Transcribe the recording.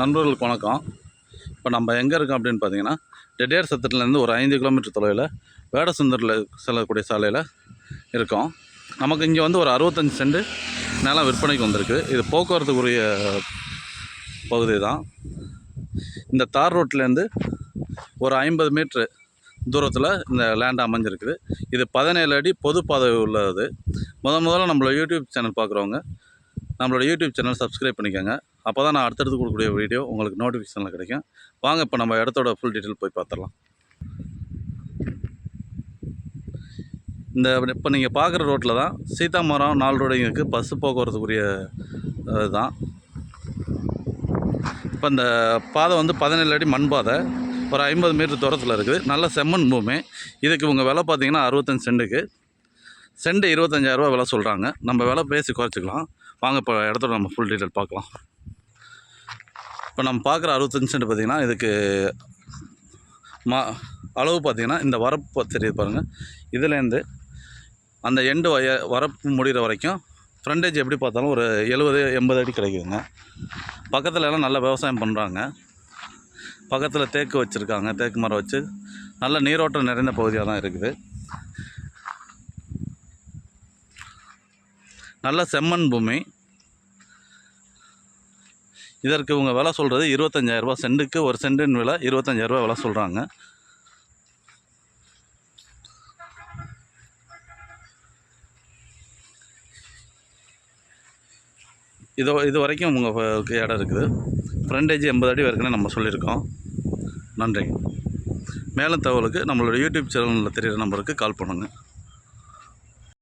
நண்பர்களுக்கு வணக்கம். இப்போ நம்ம எங்கே இருக்கோம் அப்படின்னு பார்த்தீங்கன்னா டெடியார் சத்திரத்துலேருந்து ஒரு ஐந்து கிலோமீட்டர் தொலைவில் வேடசுந்தரில் செல்லக்கூடிய சாலையில் இருக்கோம். நமக்கு இங்கே வந்து ஒரு அறுபத்தஞ்சு சென்ட் நிலம் விற்பனைக்கு வந்திருக்கு. இது போக்குவரத்துக்குரிய பகுதி தான். இந்த தார் ரோட்லேருந்து ஒரு ஐம்பது மீட்ரு தூரத்தில் இந்த லேண்ட் அமைஞ்சிருக்குது. இது பதினேழு அடி பொது உள்ளது. முத முதல்ல நம்மளோட யூடியூப் சேனல் பார்க்குறவங்க நம்மளோட யூடியூப் சேனல் சப்ஸ்கிரைப் பண்ணிக்கோங்க. அப்போ தான் நான் அடுத்தடுத்து கொடுக்கக்கூடிய வீடியோ உங்களுக்கு நோட்டிஃபிகேஷனில் கிடைக்கும். வாங்க இப்போ நம்ம இடத்தோட ஃபுல் டீட்டெயில் போய் பார்த்துடலாம். இந்த இப்போ நீங்கள் பார்க்குற ரோட்டில் தான் சீதாமரம் நாலு ரோடு இருக்குது பஸ்ஸு போக்குவரத்துக்குரிய இதுதான். இப்போ இந்த பாதை வந்து பதினேழு அடி மண் பாதை. ஒரு ஐம்பது மீட்டர் தூரத்தில் இருக்குது. நல்ல செம்மண் பூமி. இதுக்கு உங்கள் விலை பார்த்தீங்கன்னா அறுபத்தஞ்சு சென்ட்டுக்கு. செண்டு இருபத்தஞ்சாயிரரூபா விலை சொல்கிறாங்க நம்ம விலை பேசி குறைச்சிக்கலாம். வாங்க இப்போ இடத்துல நம்ம ஃபுல் டீட்டெயில் பார்க்கலாம். இப்போ நம்ம பார்க்குற அறுபத்தஞ்சு சென்ட் பார்த்திங்கன்னா இதுக்கு மா அளவு பார்த்திங்கன்னா இந்த வரப்பு தெரியுது பாருங்கள் இதுலேருந்து அந்த எண்டு வய வரப்பு முடிகிற வரைக்கும் ஃப்ரண்டேஜ் எப்படி பார்த்தாலும் ஒரு எழுபது எண்பது அடி கிடைக்குதுங்க. பக்கத்தில் எல்லாம் நல்ல விவசாயம் பண்ணுறாங்க பக்கத்தில் தேக்கு வச்சுருக்காங்க. தேக்கு மரம் வச்சு நல்ல நீரோட்டம் நிறைந்த பகுதியாக தான் இருக்குது. நல்ல செம்மண் பூமி. இதற்கு இவங்க விலை சொல்கிறது இருபத்தஞ்சாயிரரூபா சென்ட்டுக்கு ஒரு சென்டின் விலை இருபத்தஞ்சாயிரரூபா விலை சொல்கிறாங்க இது இது வரைக்கும் உங்களுக்கு இடம் இருக்குது. ஃப்ரண்டேஜ் எண்பது அடி வரைக்கும் நம்ம சொல்லியிருக்கோம். நன்றி. மேலும் தகவலுக்கு நம்மளோட யூடியூப் சேனலில் தெரியிற நம்பருக்கு கால் பண்ணுங்கள்